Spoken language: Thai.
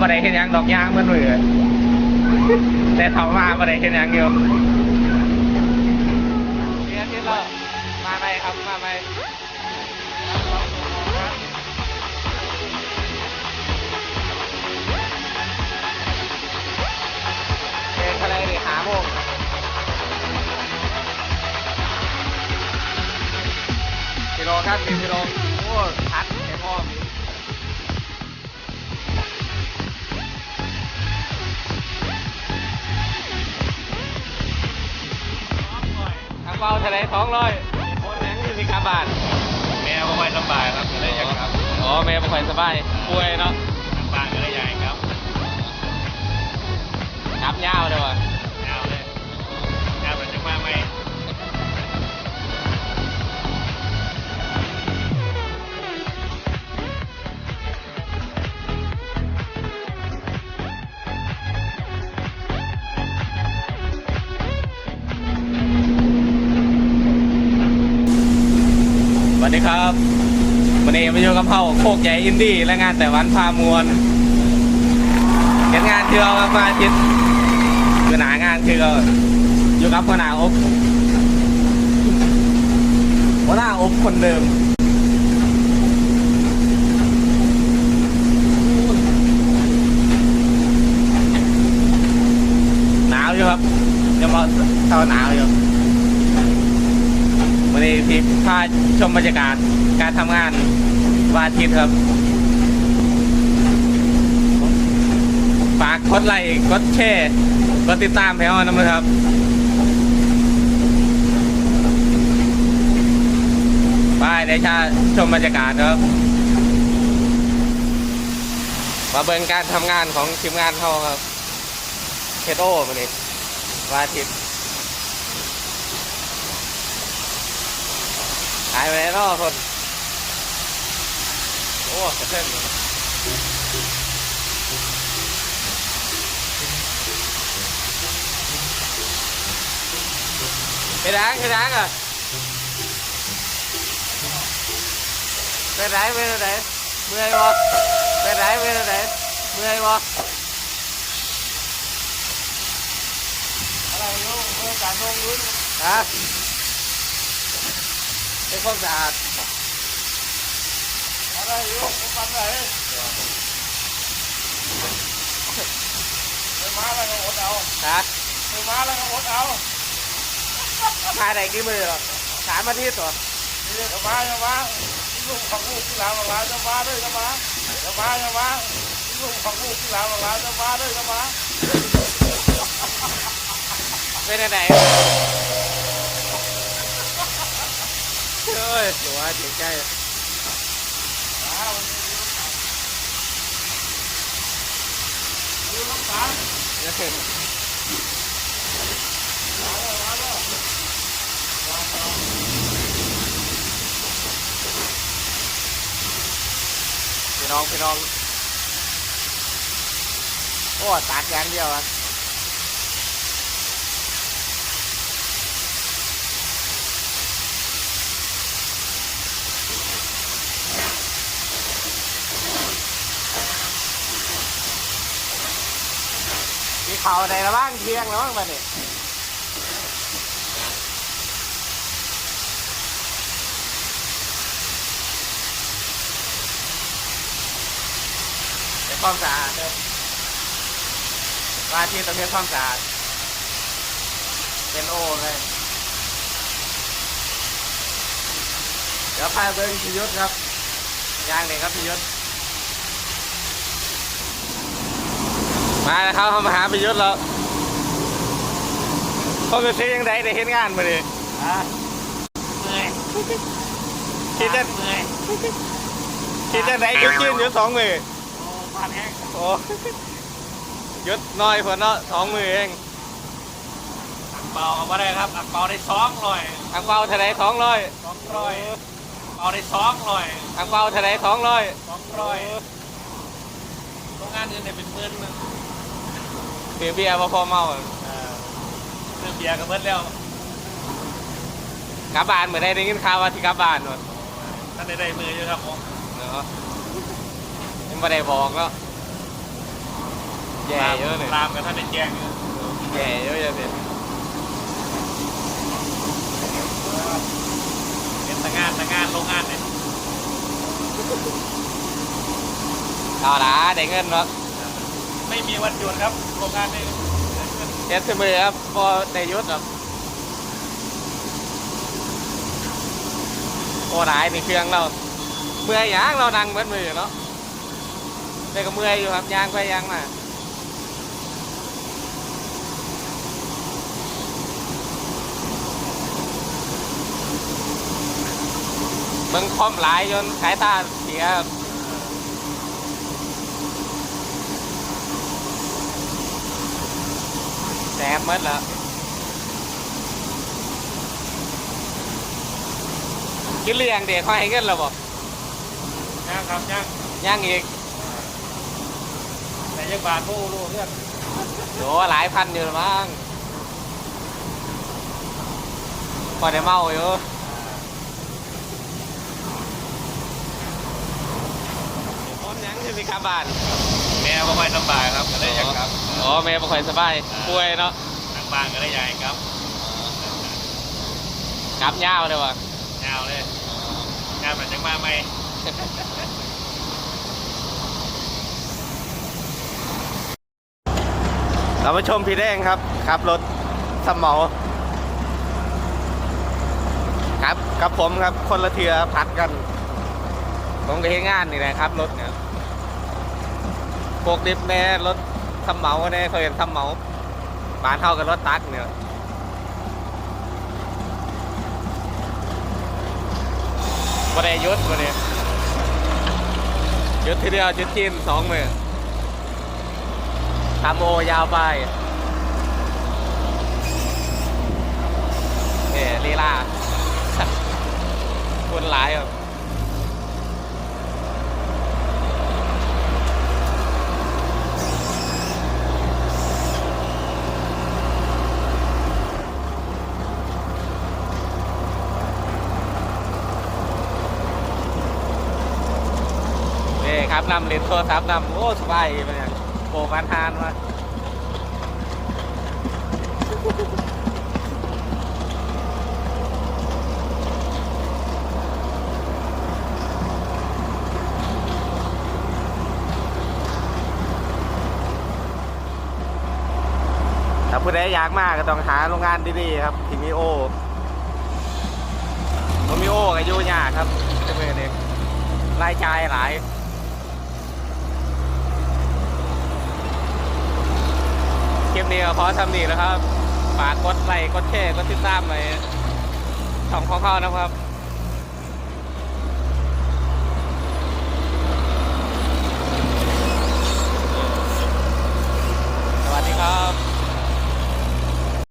บ่ได้เห็นยังดอกยางเหมือนมือแต่เท่ามาบ่ได้เห็นยังอยู่เรียนที่เรามาไหมครับมาไหมเป็นทะเลดิหาโมงกิโลครับสิบกิโลโอ้ทัด สองร้อยคนแหงที่สิกาบาทแม่ก็ไม่สบายครับก็เลยอยากครับอ๋อแม่บ่ค่อยสบายป่วยเนาะทางบ้านก็เลยอยากครับนับยาวเลยว่ะยาวเลยยาวมันจะมาไหม วัสดีครับวันนี้มาอยู่กับเฮาโคกใหญ่อินดี้และงานแต่วันพามวลเห็นงานคือเอามาจิตคือหนางานคืออยู่กับหัวหน้าอบหัวหน้าอบคนเดิมหนาวอยู่ครับยังบอกเท่าหนาวอยู่ วันนี้พี่พาชมบรรยากาศการทำงานวันอาทิตย์ครับฝากกดไลค์กดแชร์กดติดตามให้เรานะครับไปเดชาชมบรรยากาศครับมาเบิ่งการทำงานของทีมงานเขาครับเทโอมานี่วันอาทิตย์ายไปไหนเนาะคนโอ้กระเทินไปล้างไปล้างอะไปไหนไปไหนเมื่อยบ่ไปไหนไปไหนเมื่อยบ่อะไรลูกเมื่อการลงลุ้นฮะ เป็นความสะอาดอะไรอยู่ผมฟันไหนไปมาแล้วก็อดเอาฮะไปมาแล้วก็อดเอาถ่ายได้กี่มือหรอสามอาทิตย์ตัวนี่จะมาจะมาลูกของลูกที่หลังหลังจะมาด้วยจะมาจะมาจะมาลูกของลูกที่หลังหลังจะมาด้วยจะมาเป็นไรเฮ้ยตัวเจ๋งใจดูน้ำตาลพี่น้องพี่น้อง โอ้ตัดอย่างเดียวอะ เขาในระบ้างเที่ยงแล้วบ้างมาเนี่ยเป็นความสะอาดเลยว่าที่ต้องเป็นความสะอาดเป็นโอเลยเดี๋ยวพาเบิ้งพิยุทธครับยางหนึ่งครับพิยุทธ มาแล้วครับเขามาหาพิยุทธแล้วเขาจะซื้อยังไงได้เห็นงานมาดิอะเมื่อยคิดจะเมื่อยคิดจะไหนยุดยืนอยู่สองมือโอ้พันแห้งโอ้ยุดน้อยพอเนาะสองมือเองอังเปาเอามาได้ครับอังเปาได้สองร้อยทางเปาทะเลสองร้อยสองร้อยเปาได้สองร้อยทางเปาทะเลสองร้อยสองร้อยโรงงานอื่นเนี่ยเป็นหมื่น นะถือเบียร์มาพอเมาอะเออเรื่องเบียร์ก็เบิดแล้วกลับบ้านเหมือนได้ได้ยินข่าวว่าที่กลับบ้านหมดท่านได้ได้มือเยอะครับผมเนาะยังไม่ได้บอกแล้วแย่เยอะเลยรามกับท่านในแจ้งเนี่ยแย่เยอะเลยเนี่ยเป็นตะงานตะงานโรงงานเนี่ยเอาละได้เงินเนาะไมีวันหยุดครับโรงงานนี่เอสมือครับพอได้ยุดครับโอ้หลายนี่เครื่องเราเมื่อยยางเรานั่งเหมือนมือเนาะแต่ก็เมื่อยอยู่ครับยางไปยางมาเบิ่งคอมหลายจนสายตาเสียครับ แสบหมดแล้วกินเลี้ยงเด็กเขาให้เงินเราบอกย่างครับย่างย่างอีกแต่ยังบาทโอ้โหเพื่อนโหหลายพันอยู่ละมั้งพอได้เมาอยู่ผมยังจะมีกลับบ้าน แม่ก็ไม่สบายครับก็เลยอยากกลับอ๋อแม่บ่ค่อยสบายป่วยเนาะทางบ้านก็เลยอยากให้กลับกลับยาวเลยว่ะยาวเลยงานมันจังมาไหมเรามาชมพี่แดงครับขับรถสมเหมาครับกับผมครับคนละเทือพัดกัน ผมก็เฮ็ดงานนี่แหละครับรถเนี่ย พวกดิฟแน่รถสมเหมาแน่เคยเห็นสมเหมาบานเท่ากับรถตักเนี่ยบ่ได้หยุดบ่ได้ยุดที่เดียวยุดกินสองมือทำโอยาวไปเนี่ยลีลาคนหลายอะ นี่ครับนำเลนโทรศัพท์นำโอ้สบายไปเนี่ยโปรกันทานมาถ้าผู้ใดอยากมากก็ต้องหาโรงงานดีๆครับที่มีโอผมมีโอกับยูยากครับจะเป็นเองรายจ่ายหลาย ลิปนี้ขอทำหนี่นะครับฝากกดไลค์กดแชร์กดติดตามไปช่องของเขานะครับสวัสดีครับ